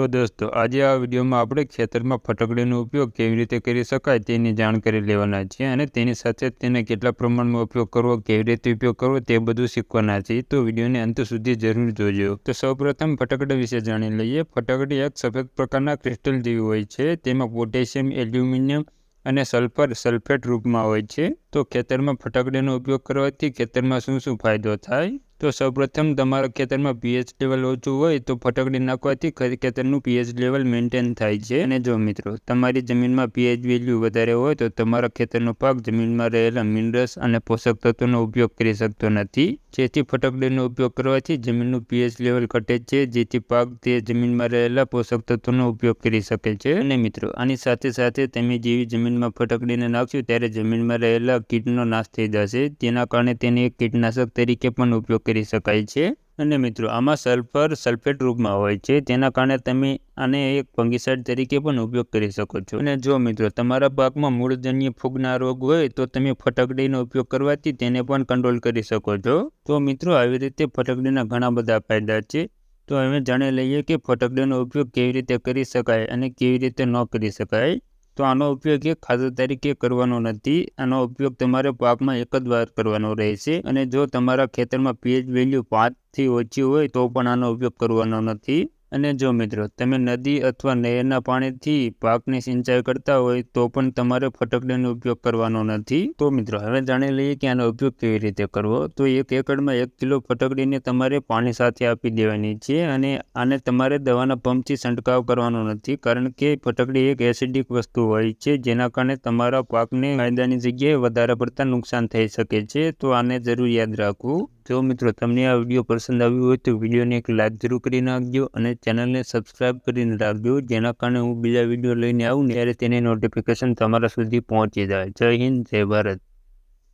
તો દોસ્તો, આજે આ વિડીયોમાં આપણે ખેતરમાં ફટકડીનો ઉપયોગ કેવી રીતે કરી શકાય તેની જાણકારી લેવાના છીએ અને તેની સાથે તેને કેટલા પ્રમાણમાં ઉપયોગ કરવો, કેવી રીતે ઉપયોગ કરવો તે બધું શીખવાના છે તો વિડીયોને અંત સુધી જરૂર જોજો. તો સૌપ્રથમ ફટકડા વિશે જાણી લઈએ. ફટકડી એક સફેદ પ્રકારના ક્રિસ્ટલ જેવી હોય છે. તેમાં પોટેશિયમ, એલ્યુમિનિયમ અને સલ્ફર સલ્ફેટ રૂપમાં હોય છે. તો ખેતરમાં ફટકડીનો ઉપયોગ કરવાથી ખેતરમાં શું શું ફાયદો થાય? તો સૌપ્રથમ તમારા ખેતરમાં પીએચ લેવલ ઓછું હોય તો ફટકડી નાખવાથી ખેતરનું પીએચ લેવલ મેન્ટેન થાય છે. અને જો મિત્રો, તમારી જમીનમાં પીએચ વેલ્યુ વધારે હોય તો તમારા ખેતરનો પાક જમીનમાં રહેલા મિનરલ્સ અને પોષક તત્વોનો ઉપયોગ કરી શકતો નથી. જેથી ફટકડીનો ઉપયોગ કરવાથી જમીનનું પીએચ લેવલ ઘટે છે, જેથી પાક તે જમીનમાં રહેલા પોષક તત્વોનો ઉપયોગ કરી શકે છે. અને મિત્રો, આની સાથે સાથે તમે જેવી જમીનમાં ફટકડીને નાખશો ત્યારે જમીનમાં રહેલા કીટનો નાશ થઈ જશે. તેના કારણે તેને કીટનાશક તરીકે પણ ઉપયોગ કરી શકાય છે. અને મિત્રો, આમાં સલ્ફર સલ્ફેટ રૂપમાં હોય છે. તેના કારણે તમે આને એક ફંગીસાઇડ તરીકે પણ ઉપયોગ કરી શકો છો. અને જો મિત્રો, તમારા પાકમાં મૂળજન્ય ફૂગના રોગ હોય, તો તમે ફટકડીનો ઉપયોગ કરવાથી તેને પણ કંટ્રોલ કરી શકો છો. તો મિત્રો, આવી રીતે ફટકડીના ઘણા બધા ફાયદા છે. તો હવે જાણી લઈએ કે ફટકડીનો ઉપયોગ કેવી રીતે કરી શકાય અને કેવી રીતે ન કરી શકાય. તો આનો ઉપયોગ એક ખાતર તરીકે કરવાનો નથી. આનો ઉપયોગ તમારે પાકમાં એક જ વાર કરવાનો રહેશે અને જો તમારા ખેતરમાં પીએચ વેલ્યુ પાંચથી ઓછી હોય તો પણ આનો ઉપયોગ કરવાનો નથી. અને જો મિત્રો, તમે નદી અથવા નહેરના પાણીથી પાકની સિંચાઈ કરતા હોય તો પણ તમારે ફટકડીનો ઉપયોગ કરવાનો નથી. તો મિત્રો, હવે જાણી લઈએ કે આનો ઉપયોગ કેવી રીતે કરવો? તો એક એકડમાં એક કિલો ફટકડીને તમારે પાણી સાથે આપી દેવાની છે અને આને તમારે દવાના પંપથી છંટકાવ કરવાનો નથી, કારણ કે ફટકડી એક એસિડિક વસ્તુ હોય છે, જેના કારણે તમારા પાકને ફાયદાની જગ્યાએ વધારે પડતા નુકસાન થઈ શકે છે. તો આને જરૂર યાદ રાખવું. જો મિત્રો, તમને આ વીડિયો પસંદ આવ્યો હોય તો વિડીયોને એક લાઈક જરૂર કરી નાખજો અને ચેનલને સબસ્ક્રાઈબ કરીને રાખજો. જેના કારણે હું બીજા વીડિયો લઈને આવું ત્યારે તેની નોટિફિકેશન તમારા સુધી પહોંચી જાય. જય હિન્દ, જય ભારત.